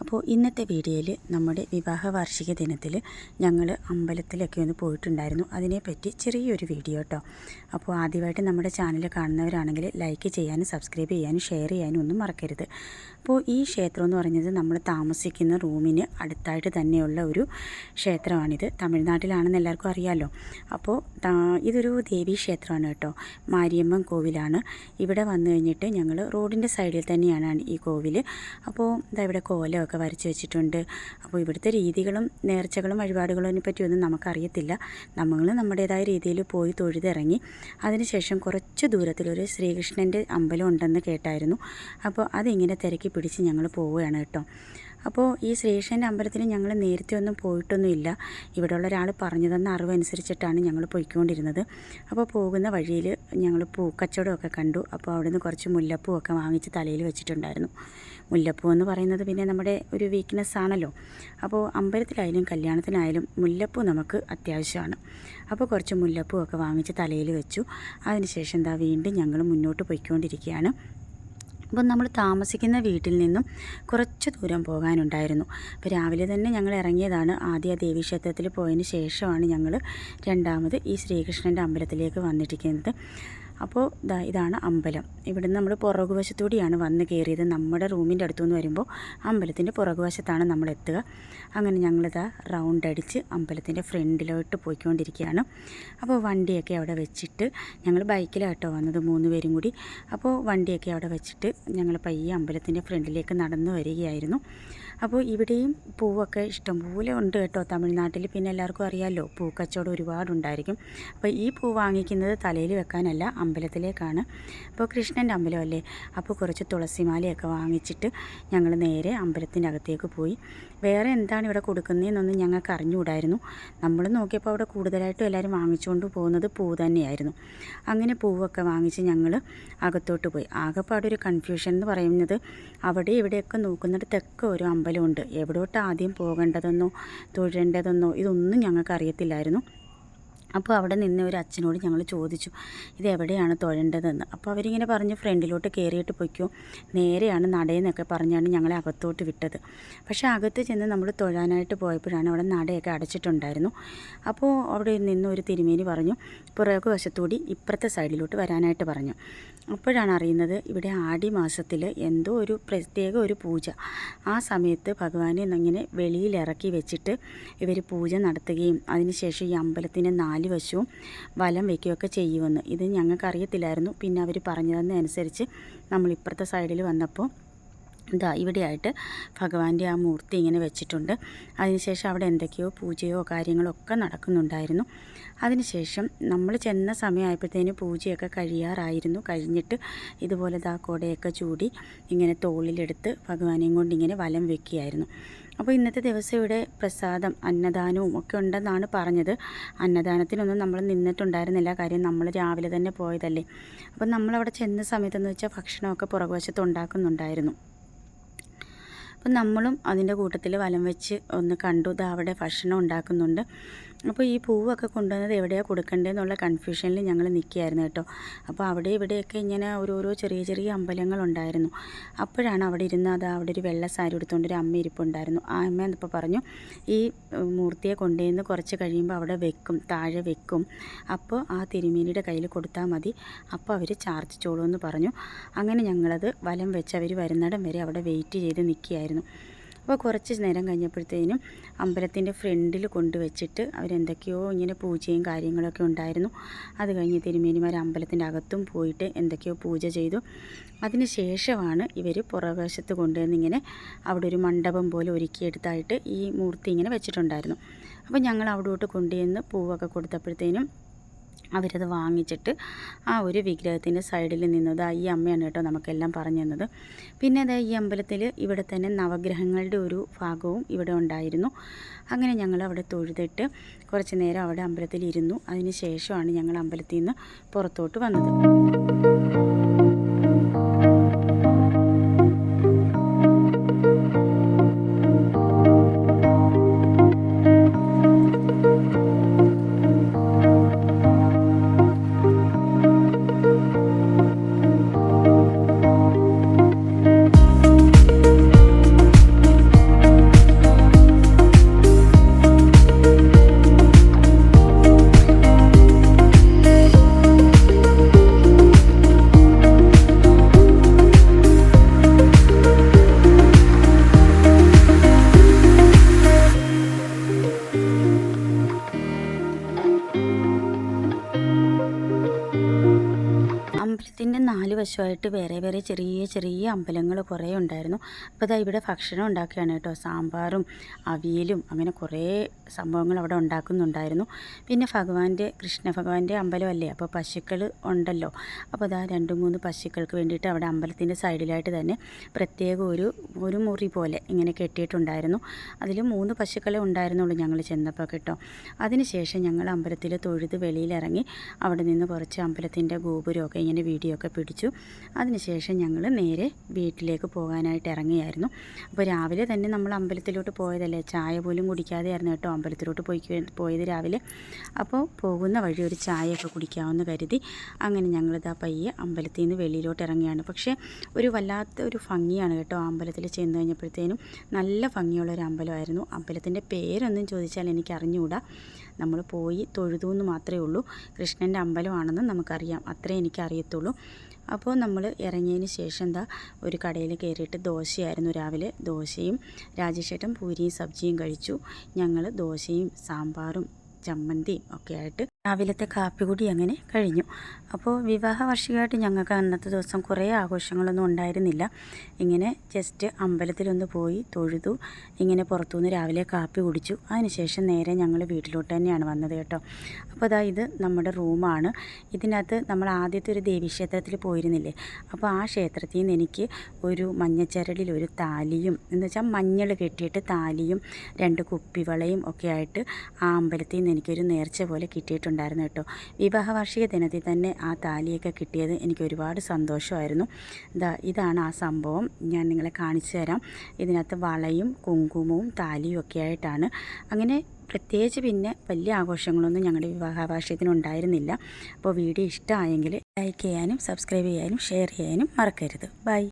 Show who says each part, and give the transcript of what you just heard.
Speaker 1: അപ്പോൾ ഇന്നത്തെ വീഡിയോയിൽ നമ്മുടെ വിവാഹ വാർഷിക ദിനത്തിൽ ഞങ്ങൾ അമ്പലത്തിലൊക്കെ ഒന്ന് പോയിട്ടുണ്ടായിരുന്നു. അതിനെപ്പറ്റി ചെറിയൊരു വീഡിയോ കേട്ടോ. അപ്പോൾ ആദ്യമായിട്ട് നമ്മുടെ ചാനൽ കാണുന്നവരാണെങ്കിൽ ലൈക്ക് ചെയ്യാനും സബ്സ്ക്രൈബ് ചെയ്യാനും ഷെയർ ചെയ്യാനും ഒന്നും മറക്കരുത്. അപ്പോൾ ഈ ക്ഷേത്രം എന്ന് പറഞ്ഞത് നമ്മൾ താമസിക്കുന്ന റൂമിന് അടുത്തായിട്ട് തന്നെയുള്ള ഒരു ക്ഷേത്രമാണിത്. തമിഴ്നാട്ടിലാണെന്ന് എല്ലാവർക്കും അറിയാമല്ലോ അപ്പോൾ ഇതൊരു ദേവീ ക്ഷേത്രമാണ് കേട്ടോ. മാരിയമ്മൻ കോവിലാണ്. ഇവിടെ വന്നു കഴിഞ്ഞിട്ട് ഞങ്ങൾ റോഡിന്റെ സൈഡിൽ തന്നെയാണ് ഈ കോവിൽ അപ്പോൾ ഇതാ ഇവിടെ കോലമൊക്കെ വരച്ച് വെച്ചിട്ടുണ്ട്. അപ്പോൾ ഇവിടുത്തെ രീതികളും നേർച്ചകളും വഴിപാടുകളെ പറ്റിയൊന്നും നമുക്കറിയത്തില്ല. നമ്മൾ നമ്മുടേതായ രീതിയിൽ പോയി തൊഴുതിറങ്ങി അതിനുശേഷം കുറച്ച് ദൂരത്തിലൊരു ശ്രീകൃഷ്ണന്റെ അമ്പലം ഉണ്ടെന്ന് കേട്ടായിരുന്നു. അപ്പോൾ അതിങ്ങനെ തിരക്കി പിടിച്ച് ഞങ്ങൾ പോവുകയാണ് കേട്ടോ. അപ്പോൾ ഈ ശ്രീകൃഷ്ണന്റെ അമ്പലത്തിൽ ഞങ്ങൾ നേരത്തെ ഒന്നും പോയിട്ടൊന്നുമില്ല. ഇവിടെയുള്ള ഒരാൾ പറഞ്ഞു തന്ന അറിവനുസരിച്ചിട്ടാണ് ഞങ്ങൾ പോയിക്കൊണ്ടിരുന്നത്. അപ്പോൾ പോകുന്ന വഴിയിൽ ഞങ്ങൾ പൂക്കച്ചവടമൊക്കെ കണ്ടു. അപ്പോൾ അവിടെ നിന്ന് കുറച്ച് മുല്ലപ്പൂവൊക്കെ വാങ്ങിച്ച് തലയിൽ വെച്ചിട്ടുണ്ടായിരുന്നു. മുല്ലപ്പൂ എന്ന് പറയുന്നത് പിന്നെ നമ്മുടെ ഒരു വീക്ക്നെസ് ആണല്ലോ. അപ്പോൾ അമ്പലത്തിലായാലും കല്യാണത്തിനായാലും മുല്ലപ്പൂ നമുക്ക് അത്യാവശ്യമാണ്. അപ്പോൾ കുറച്ച് മുല്ലപ്പൂ ഒക്കെ വാങ്ങിച്ച് തലയിൽ വെച്ചു. അതിനുശേഷം എന്താ വീണ്ടും ഞങ്ങൾ മുന്നോട്ട് പോയിക്കൊണ്ടിരിക്കുകയാണ്. അപ്പോൾ നമ്മൾ താമസിക്കുന്ന വീട്ടിൽ നിന്നും കുറച്ച് ദൂരം പോകാനുണ്ടായിരുന്നു. അപ്പോൾ രാവിലെ തന്നെ ഞങ്ങൾ ഇറങ്ങിയതാണ്. ആദ്യ ദേവീക്ഷേത്രത്തിൽ പോയതിന് ശേഷമാണ് ഞങ്ങൾ രണ്ടാമത് ഈ ശ്രീകൃഷ്ണന്റെ അമ്പലത്തിലേക്ക് വന്നിരിക്കുന്നത്. അപ്പോൾ ഇതാ ഇതാണ് അമ്പലം. ഇവിടുന്ന് നമ്മൾ പുറകുവശത്തൂടിയാണ് വന്ന് കയറിയത്. നമ്മുടെ റൂമിന്റെ അടുത്തുനിന്ന് വരുമ്പോൾ അമ്പലത്തിന്റെ പുറകുവശത്താണ് നമ്മൾ എത്തുക. അങ്ങനെ ഞങ്ങളിതാ റൗണ്ട് അടിച്ച് അമ്പലത്തിന്റെ ഫ്രണ്ടിലോട്ട് പോയിക്കൊണ്ടിരിക്കുകയാണ്. അപ്പോൾ വണ്ടിയൊക്കെ അവിടെ വെച്ചിട്ട് ഞങ്ങൾ ബൈക്കിലാട്ടോ വന്നത് മൂന്ന് പേരും കൂടി. അപ്പോൾ വണ്ടിയൊക്കെ അവിടെ വെച്ചിട്ട് ഞങ്ങൾ പയ്യെ അമ്പലത്തിന്റെ ഫ്രണ്ടിലേക്ക് നടന്നു വരികയായിരുന്നു. അപ്പോൾ ഇവിടെയും പൂവൊക്കെ ഇഷ്ടംപോലെ ഉണ്ട് കേട്ടോ തമിഴ്നാട്ടിൽ. പിന്നെ എല്ലാവർക്കും അറിയാമല്ലോ പൂക്കച്ചവടം ഒരുപാടുണ്ടായിരിക്കും. അപ്പോൾ ഈ പൂ വാങ്ങിക്കുന്നത് തലയിൽ വെക്കാനല്ല അമ്പലത്തിലേക്കാണ്. അപ്പോൾ കൃഷ്ണന്റെ അമ്പലമല്ലേ? അപ്പോൾ കുറച്ച് തുളസിമാലയൊക്കെ വാങ്ങിച്ചിട്ട് ഞങ്ങൾ നേരെ അമ്പലത്തിന്റെ അകത്തേക്ക് പോയി. വേറെ എന്താണ് ഇവിടെ കൊടുക്കുന്നതെന്നൊന്നും ഞങ്ങൾക്ക് അറിഞ്ഞുകൂടായിരുന്നു. നമ്മൾ നോക്കിയപ്പോൾ അവിടെ കൂടുതലായിട്ടും എല്ലാവരും വാങ്ങിച്ചുകൊണ്ട് പോകുന്നത് പൂ തന്നെയായിരുന്നു. അങ്ങനെ പൂവൊക്കെ വാങ്ങിച്ച് ഞങ്ങൾ അകത്തോട്ട് പോയി. ആകെപ്പാടെ ഒരു കൺഫ്യൂഷൻ എന്ന് പറയുന്നത് അവിടെ ഇവിടെയൊക്കെ നോക്കുന്നിടത്തൊക്കെ ഒരു അമ്പലമുണ്ട്. എവിടോട്ട് ആദ്യം പോകേണ്ടതെന്നോ തൊഴേണ്ടതെന്നോ ഇതൊന്നും ഞങ്ങൾക്ക് അറിയത്തില്ലായിരുന്നു. അപ്പോൾ അവിടെ നിന്ന് ഒരു അച്ഛനോട് ഞങ്ങൾ ചോദിച്ചു ഇത് എവിടെയാണ് തൊഴേണ്ടതെന്ന്? അപ്പോൾ അവരിങ്ങനെ പറഞ്ഞ് ഫ്രണ്ടിലോട്ട് കയറിയിട്ട് പൊയ്ക്കോ. നേരെയാണ് നടയെന്നൊക്കെ പറഞ്ഞാണ് ഞങ്ങളെ അകത്തോട്ട് വിട്ടത്. പക്ഷേ അകത്ത് ചെന്ന് നമ്മൾ തൊഴാനായിട്ട് പോയപ്പോഴാണ് അവിടെ നടയൊക്കെ അടച്ചിട്ടുണ്ടായിരുന്നു. അപ്പോൾ അവിടെ നിന്ന് ഒരു തിരുമേനി പറഞ്ഞു പുറകു വശത്തൂടി ഇപ്പുറത്തെ സൈഡിലോട്ട് വരാനായിട്ട് പറഞ്ഞു. അപ്പോഴാണ് അറിയുന്നത് ഇവിടെ ആടി മാസത്തിൽ എന്തോ ഒരു പ്രത്യേക ഒരു പൂജ. ആ സമയത്ത് ഭഗവാനെ ഇങ്ങനെ വെളിയിൽ ഇറക്കി വെച്ചിട്ട് ഇവർ പൂജ നടത്തുകയും അതിനുശേഷം ഈ അമ്പലത്തിന്റെ നാല് വശവും വലം വയ്ക്കുകയൊക്കെ ചെയ്യുമെന്ന് ഇത് ഞങ്ങൾക്ക് അറിയത്തില്ലായിരുന്നു പിന്നെ അവർ പറഞ്ഞു തന്നതനുസരിച്ച് നമ്മൾ ഇപ്പുറത്തെ സൈഡിൽ വന്നപ്പോൾ ഇതാ ഇവിടെയായിട്ട് ഭഗവാന്റെ ആ മൂർത്തി ഇങ്ങനെ വെച്ചിട്ടുണ്ട്. അതിനുശേഷം അവിടെ എന്തൊക്കെയോ പൂജയോ കാര്യങ്ങളോ ഒക്കെ നടക്കുന്നുണ്ടായിരുന്നു. അതിനുശേഷം നമ്മൾ ചെന്ന സമയമായപ്പോഴത്തേന് പൂജയൊക്കെ കഴിയാറായിരുന്നു. കഴിഞ്ഞിട്ട് ഇതുപോലെ ദാ കോടയൊക്കെ ചൂടി ഇങ്ങനെ തോളിലെടുത്ത് ഭഗവാനെയും കൊണ്ട് ഇങ്ങനെ വലം വെക്കുകയായിരുന്നു. അപ്പോൾ ഇന്നത്തെ ദിവസം ഇവിടെ പ്രസാദം അന്നദാനവും ഒക്കെ ഉണ്ടെന്നാണ് പറഞ്ഞത്. അന്നദാനത്തിനൊന്നും നമ്മൾ നിന്നിട്ടുണ്ടായിരുന്നില്ല. കാര്യം നമ്മൾ രാവിലെ തന്നെ പോയതല്ലേ. അപ്പോൾ നമ്മളവിടെ ചെന്ന സമയത്തെന്ന് വെച്ചാൽ ഭക്ഷണമൊക്കെ പുറകുവശത്ത് ഉണ്ടാക്കുന്നുണ്ടായിരുന്നു. അപ്പം നമ്മളും അതിന്റെ കൂട്ടത്തിൽ വലം വെച്ച് ഒന്ന് കണ്ടു. ദാ അവിടെ ഭക്ഷണം ഉണ്ടാക്കുന്നുണ്ട്. അപ്പോൾ ഈ പൂവൊക്കെ കൊണ്ടുവന്നത് എവിടെയാണ് കൊടുക്കേണ്ടതെന്നുള്ള കൺഫ്യൂഷനിൽ ഞങ്ങൾ നിൽക്കുകയായിരുന്നു കേട്ടോ. അപ്പോൾ അവിടെ ഇവിടെയൊക്കെ ഇങ്ങനെ ഓരോരോ ചെറിയ ചെറിയ അമ്പലങ്ങളുണ്ടായിരുന്നു. അപ്പോഴാണ് അവിടെ ഇരുന്ന് അത് അവിടെ ഒരു വെള്ള സാരി എടുത്തുകൊണ്ട് ഒരു അമ്മ ഇരിപ്പുണ്ടായിരുന്നു. ആ അമ്മ എന്നിപ്പോൾ പറഞ്ഞു ഈ മൂർത്തിയെ കൊണ്ടുവന്ന് കുറച്ച് കഴിയുമ്പോൾ അവിടെ വെക്കും താഴെ വെക്കും. അപ്പോൾ ആ തിരുമേനിയുടെ കയ്യിൽ കൊടുത്താൽ മതി. അപ്പോൾ അവർ ചാർജ് ചോളൂ എന്ന് പറഞ്ഞു. അങ്ങനെ ഞങ്ങളത് വലം വെച്ച് അവർ വരുന്നിടം വരെ അവിടെ വെയിറ്റ് ചെയ്ത് നിൽക്കുകയായിരുന്നു. അപ്പോൾ കുറച്ച് നേരം കഴിഞ്ഞപ്പോഴത്തേനും അമ്പലത്തിന്റെ ഫ്രണ്ടിൽ കൊണ്ടുവച്ചിട്ട് അവരെന്തൊക്കെയോ ഇങ്ങനെ പൂജയും കാര്യങ്ങളൊക്കെ ഉണ്ടായിരുന്നു. അത് കഴിഞ്ഞ് തിരുമേനിമാർ അമ്പലത്തിന്റെ അകത്തും പോയിട്ട് എന്തൊക്കെയോ പൂജ ചെയ്തു. അതിന് ശേഷമാണ് ഇവർ പുറവശത്ത് കൊണ്ടുവന്ന് ഇങ്ങനെ അവിടെ ഒരു മണ്ഡപം പോലെ ഒരുക്കിയെടുത്തായിട്ട് ഈ മൂർത്തി ഇങ്ങനെ വെച്ചിട്ടുണ്ടായിരുന്നു. അപ്പോൾ ഞങ്ങൾ അവിടോട്ട് കൊണ്ടുവന്ന് പൂവൊക്കെ കൊടുത്തപ്പോഴത്തേനും അവരത് വാങ്ങിച്ചിട്ട് ആ ഒരു വിഗ്രഹത്തിന്റെ സൈഡിൽ നിന്നത് ഈ അമ്മയാണ് കേട്ടോ നമുക്കെല്ലാം പറഞ്ഞു തന്നത്. പിന്നെ അതായത് ഈ അമ്പലത്തിൽ ഇവിടെ തന്നെ നവഗ്രഹങ്ങളുടെ ഒരു ഭാഗവും ഇവിടെ ഉണ്ടായിരുന്നു. അങ്ങനെ ഞങ്ങൾ അവിടെ തൊഴുതിട്ട് കുറച്ച് നേരം അവിടെ അമ്പലത്തിൽ ഇരുന്നു. അതിന് ശേഷമാണ് ഞങ്ങൾ അമ്പലത്തിൽ നിന്ന് പുറത്തോട്ട് വന്നത്. വശമായിട്ട് വേറെ വേറെ ചെറിയ ചെറിയ അമ്പലങ്ങൾ കുറേ ഉണ്ടായിരുന്നു. അപ്പോൾ ഇതാ ഇവിടെ ഭക്ഷണം ഉണ്ടാക്കുകയാണ് കേട്ടോ. സാമ്പാറും അവിയലും അങ്ങനെ കുറേ സംഭവങ്ങൾ അവിടെ ഉണ്ടാക്കുന്നുണ്ടായിരുന്നു. പിന്നെ ഭഗവാന്റെ കൃഷ്ണ ഭഗവാന്റെ അമ്പലമല്ലേ അപ്പോൾ പശുക്കൾ ഉണ്ടല്ലോ. അപ്പോൾ ഇതാ രണ്ട് മൂന്ന് പശുക്കൾക്ക് വേണ്ടിയിട്ട് അവിടെ അമ്പലത്തിന്റെ സൈഡിലായിട്ട് തന്നെ പ്രത്യേക ഒരു ഒരു മുറി പോലെ ഇങ്ങനെ കെട്ടിയിട്ടുണ്ടായിരുന്നു. അതിൽ മൂന്ന് പശുക്കളെ ഉണ്ടായിരുന്നുള്ളൂ ഞങ്ങൾ ചെന്നപ്പോൾ കേട്ടോ. അതിനുശേഷം ഞങ്ങൾ അമ്പലത്തിൽ തൊഴുത് വെളിയിലിറങ്ങി അവിടെ നിന്ന് കുറച്ച് അമ്പലത്തിന്റെ ഗോപുരമൊക്കെ ഇങ്ങനെ വീഡിയോ ഒക്കെ പിടിച്ചു. അതിനുശേഷം ഞങ്ങൾ നേരെ വീട്ടിലേക്ക് പോകാനായിട്ട് ഇറങ്ങിയായിരുന്നു. അപ്പോൾ രാവിലെ തന്നെ നമ്മൾ അമ്പലത്തിലോട്ട് പോയതല്ലേ? ചായ പോലും കുടിക്കാതെയായിരുന്നു കേട്ടോ അമ്പലത്തിലോട്ട് പോയി പോയത് രാവിലെ. അപ്പോൾ പോകുന്ന വഴി ഒരു ചായയൊക്കെ കുടിക്കാമെന്ന് കരുതി അങ്ങനെ ഞങ്ങളിതാ പയ്യെ അമ്പലത്തിൽ നിന്ന് വെളിയിലോട്ട് ഇറങ്ങിയാണ്. പക്ഷേ ഒരു വല്ലാത്ത ഒരു ഭംഗിയാണ് കേട്ടോ അമ്പലത്തിൽ ചെന്ന് കഴിഞ്ഞപ്പോഴത്തേനും. നല്ല ഭംഗിയുള്ള ഒരു അമ്പലമായിരുന്നു. അമ്പലത്തിന്റെ പേരൊന്നും ചോദിച്ചാൽ എനിക്ക് അറിഞ്ഞുകൂടാ നമ്മൾ പോയി തൊഴുതു എന്ന് മാത്രമേ ഉള്ളൂ. കൃഷ്ണന്റെ അമ്പലമാണെന്ന് നമുക്കറിയാം. അത്രേ എനിക്ക് അറിയത്തുള്ളൂ അപ്പോൾ നമ്മൾ ഇറങ്ങിയതിന് ശേഷം എന്താ ഒരു കടയിൽ കയറിയിട്ട് ദോശയായിരുന്നു രാവിലെ. ദോശയും രാജേഷേട്ടൻ പൂരിയും സബ്ജിയും കഴിച്ചു. ഞങ്ങൾ ദോശയും സാമ്പാറും ചമ്മന്തിയും ഒക്കെ ആയിട്ട് രാവിലത്തെ കാപ്പികുടി അങ്ങനെ കഴിഞ്ഞു. അപ്പോൾ വിവാഹ വാർഷികമായിട്ട് ഞങ്ങൾക്ക് അന്നത്തെ ദിവസം കുറേ ആഘോഷങ്ങളൊന്നും ഉണ്ടായിരുന്നില്ല. ഇങ്ങനെ ജസ്റ്റ് അമ്പലത്തിലൊന്ന് പോയി തൊഴുതു ഇങ്ങനെ പുറത്തുനിന്ന് രാവിലെ കാപ്പി കുടിച്ചു. അതിനുശേഷം നേരെ ഞങ്ങൾ വീട്ടിലോട്ട് തന്നെയാണ് വന്നത് കേട്ടോ. അപ്പോൾ അതാ ഇത് നമ്മുടെ റൂമാണ്. ഇതിനകത്ത് നമ്മൾ ആദ്യത്തെ ഒരു ദേവീക്ഷേത്രത്തിൽ പോയിരുന്നില്ലേ? അപ്പോൾ ആ ക്ഷേത്രത്തിൽ നിന്ന് എനിക്ക് ഒരു മഞ്ഞച്ചരടിൽ ഒരു താലിയും എന്ന് വെച്ചാൽ മഞ്ഞൾ കെട്ടിയിട്ട് താലിയും രണ്ട് കുപ്പിവളയും ഒക്കെ ആയിട്ട് ആ അമ്പലത്തിൽ നിന്ന് എനിക്കൊരു നേർച്ച പോലെ കിട്ടിയിട്ടുണ്ട്. ഉണ്ടായിരുന്നു കേട്ടോ. വിവാഹ വാർഷിക ദിനത്തിൽ തന്നെ ആ താലിയൊക്കെ കിട്ടിയത് എനിക്ക് ഒരുപാട് സന്തോഷമായിരുന്നു. ഇതാ ഇതാണ് ആ സംഭവം. ഞാൻ നിങ്ങളെ കാണിച്ചു തരാം. ഇതിനകത്ത് വളയും കുങ്കുമവും താലിയും ഒക്കെ ആയിട്ടാണ്. അങ്ങനെ പ്രത്യേകിച്ച് പിന്നെ വലിയ ആഘോഷങ്ങളൊന്നും ഞങ്ങളുടെ വിവാഹാവാർഷികത്തിന് ഉണ്ടായിരുന്നില്ല. അപ്പോൾ വീഡിയോ ഇഷ്ടമായെങ്കിൽ ലൈക്ക് ചെയ്യാനും സബ്സ്ക്രൈബ് ചെയ്യാനും ഷെയർ ചെയ്യാനും മറക്കരുത്. ബൈ.